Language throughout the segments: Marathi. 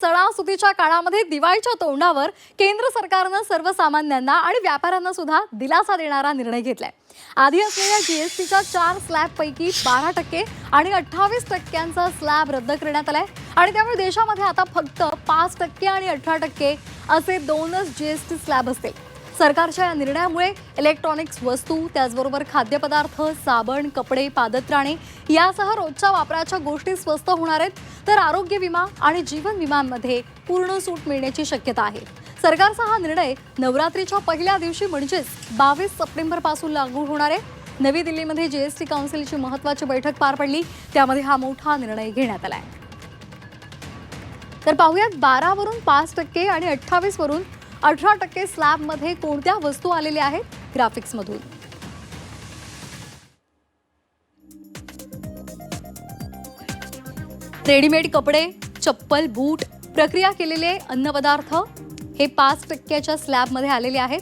सणासुदीच्या काळामध्ये दिवाळीच्या तोंडावर केंद्र सरकारनं सर्वसामान्यांना आणि व्यापाऱ्यांना सुद्धा दिलासा देणारा निर्णय घेतलाय. आधी असलेल्या जीएसटीच्या चार स्लॅबपैकी बारा टक्के आणि अठ्ठावीस टक्क्यांचा स्लॅब रद्द करण्यात आलाय. आणि त्यामुळे देशामध्ये आता फक्त पाच टक्के आणि अठरा टक्के असे दोनच जीएसटी स्लॅब असतील. सरकारच्या या निर्णयामुळे इलेक्ट्रॉनिक्स वस्तू त्याचबरोबर खाद्यपदार्थ साबण कपडे पादत्राणे यासह रोजच्या वापराच्या गोष्टी स्वस्त होणार आहेत. तर आरोग्य विमा आणि जीवन विमांमध्ये पूर्ण सूट मिळण्याची शक्यता आहे. सरकारचा हा निर्णय नवरात्रीच्या पहिल्या दिवशी म्हणजेच बावीस सप्टेंबरपासून लागू होणार आहे. नवी दिल्लीमध्ये जीएसटी काउन्सिलची महत्वाची बैठक पार पडली. त्यामध्ये हा मोठा निर्णय घेण्यात आला आहे तर पाहूयात बारावरून पाच टक्के आणि अठ्ठावीस वरून अठरा टक्के स्लॅबमध्ये कोणत्या वस्तू आलेल्या आहेत? ग्राफिक्समधून रेडीमेड कपडे चप्पल बूट प्रक्रिया केलेले अन्नपदार्थ हे पाच टक्क्याच्या स्लॅबमध्ये आलेले आहेत.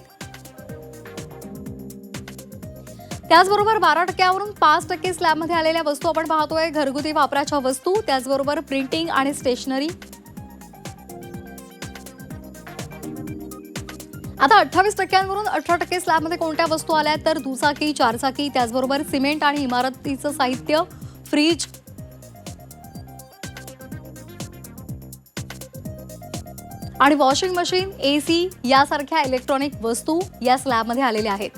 त्याचबरोबर बारा टक्क्यावरून पाच टक्के स्लॅबमध्ये आलेल्या वस्तू आपण पाहतोय. घरगुती वापराच्या वस्तू त्याचबरोबर प्रिंटिंग आणि स्टेशनरी आता अठ्ठावीस टक्क्यांवरून अठरा टक्के स्लॅबमध्ये कोणत्या वस्तू आल्या? आहेत तर दुचाकी चारचाकी त्याचबरोबर सिमेंट आणि इमारतीचं साहित्य फ्रीज. आणि वॉशिंग मशीन ए सी यासारख्या इलेक्ट्रॉनिक वस्तू या स्लॅबमध्ये आलेल्या आहेत.